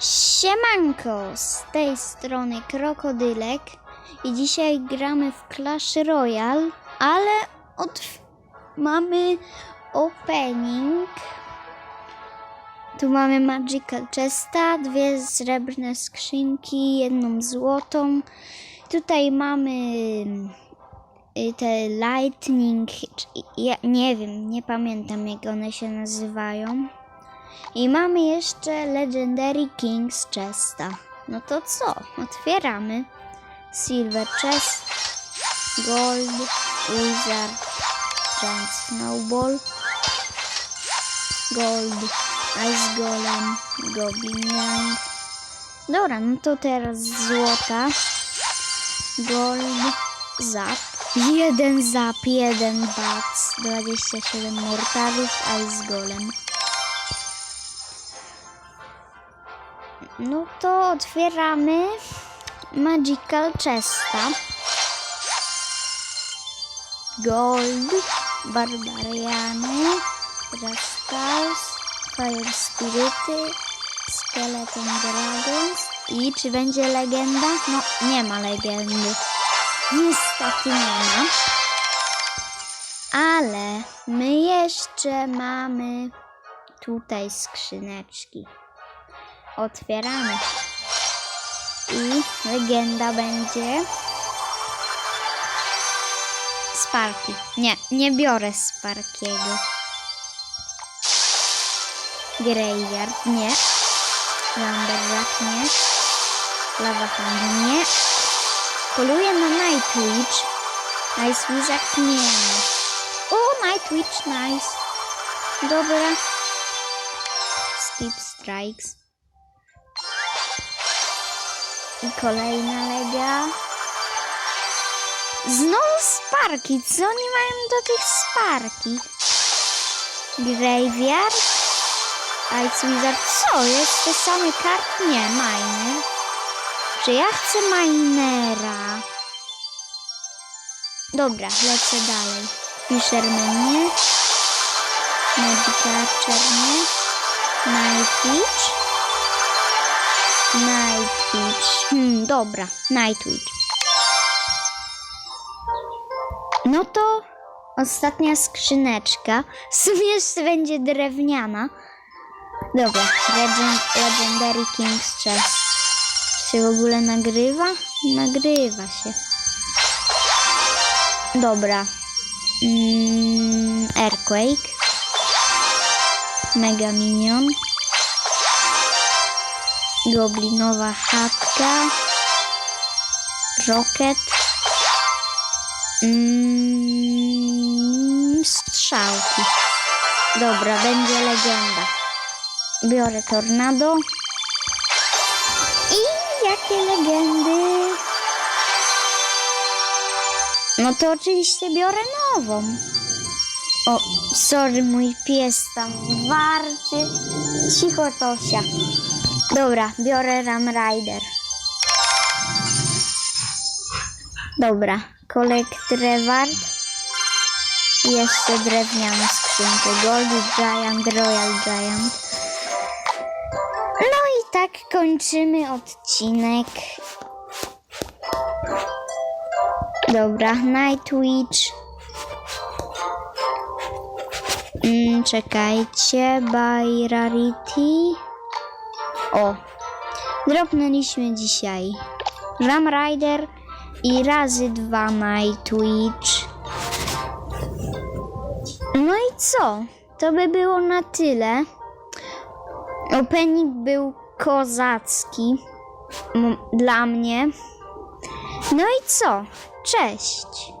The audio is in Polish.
Siemanko, z tej strony Krokodylek i dzisiaj gramy w Clash Royale, ale od... mamy opening. Tu mamy Magical Chesta, dwie srebrne skrzynki, jedną złotą. Tutaj mamy y, te Lightning, nie wiem, nie pamiętam jak one się nazywają. I mamy jeszcze Legendary King's Chesta. No to co? Otwieramy. Silver Chest, Gold, Wizard, Giant Snowball, Gold, Ice Golem, Goblin Young. Dobra, no to teraz złota, Gold, Zap. Jeden zap, jeden bac, 27 mortarów, Ice Golem. No to otwieramy Magical Chesta. Gold, Barbariany, Rascals, Fire Spirity, Skeleton Dragons i czy będzie legenda? No, nie ma legendy. Niestety nie ma. Ale my jeszcze mamy tutaj skrzyneczki otwieramy. I legenda będzie. Sparki. Nie, nie biorę Sparkiego. Graveyard nie. Lumberjack nie. Lava Hand nie. Poluję na Night Witch. Nice Wizard nie. O, Night Witch, nice. Dobra. Skip Strikes. I kolejna lega. Znowu sparki. Co oni mają do tych sparki? Graveyard? Ice Wizard. Co? Jest te same karty? Nie, miner. Czy ja chcę minera? Dobra, lecę dalej. Fisherman nie. Magic Archer nie. Night Hmm, dobra, Night Witch. No to ostatnia skrzyneczka. W sumie będzie drewniana. Dobra, Legend, Legendary King's Chest. Czy w ogóle nagrywa? Nagrywa się. Dobra. Mm, Earthquake. Mega Minion. Goblinowa chatka. Rocket. Mm, strzałki. Dobra, będzie legenda. Biorę tornado. I jakie legendy? No to oczywiście biorę nową. O, sorry, mój pies tam warczy. Cicho, Tosia. Dobra, biorę Ram Rider. Dobra, Collect Reward. Jeszcze drewnianą skrzynkę. Gold Giant, Royal Giant. No i tak kończymy odcinek. Dobra, Night Witch. Mm, czekajcie, by Rarity. O, dropnęliśmy dzisiaj Ram Rider i razy dwa Night Witch. No i co? To by było na tyle. Opening był kozacki dla mnie. No i co? Cześć!